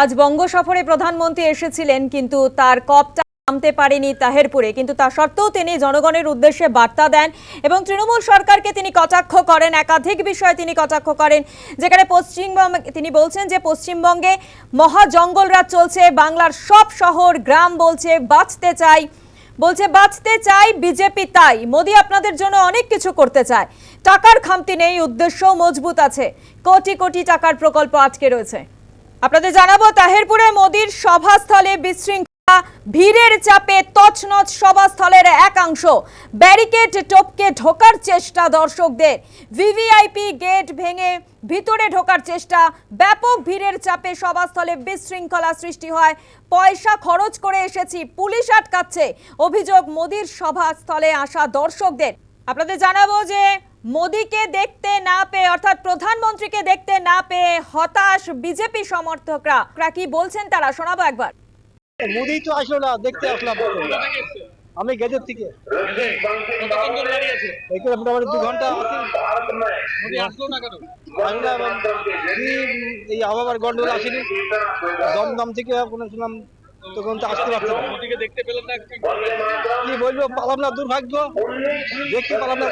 আজ বঙ্গ সফরে প্রধানমন্ত্রী এসেছিলেন, কিন্তু তার কপটা নামতে পারেনি তাহেরপুরে। কিন্তু তা সত্ত্বেও তিনি জনগণের উদ্দেশ্যে বার্তা দেন এবং তৃণমূল সরকারকে তিনি কটাক্ষ করেন, একাধিক বিষয়ে তিনি কটাক্ষ করেন। যেখানে পশ্চিমবঙ্গ, তিনি বলছেন যে পশ্চিমবঙ্গে মহা জঙ্গলরাজ চলছে, বাংলার সব শহর, গ্রাম বলছে, বাঁচতে চাই। বলছে, বাঁচতে চাই, বিজেপি তাই। মোদি আপনাদের জন্য অনেক কিছু করতে চায়। টাকার খামতি নেই উদ্দেশ্য মজবুত আছে। কোটি কোটি টাকার প্রকল্প আটকে রয়েছে। আপনাদের জানাব, তাহেরপুরে মোদির সভাস্থলে বিশৃঙ্খলা, ভিড়ের চাপে তছনছ সভাস্থলের একাংশ। ব্যারিকেড টপকে ঢোকার চেষ্টা দর্শকদের। ভিভিআইপি গেট ভেঙে ভিতরে ঢোকার চেষ্টা। ব্যাপক ভিড়ের চাপে সভাস্থলে বিশৃঙ্খলা সৃষ্টি হয়। পয়সা খরচ করে এসেছি, পুলিশ আটকাচ্ছে। অভিযোগ, মোদির সভাস্থলে আসা দর্শকদের। আপনাদের জানাব যে, মোদিকে দেখতে না পেয়ে, অর্থাৎ প্রধানমন্ত্রীকে দেখতে না পেয়ে হতাশ বিজেপি সমর্থকরা। কি বলছেন তারা? শোনাবো একবার। মোদি তো আসলো না দেখতে আসলাম আমি গেজের থেকে। এখানে মোটামুটি দু ঘণ্টা এই আবহাওয়ার গন্ডগোল আসেনি? দমদম থেকে কোনো শুনলাম তখন তো আসতে পারতো না। মোদিকে দেখতে পেলেন না কি বলব পালাম না দুর্ভাগ্য। দেখতে পালাম না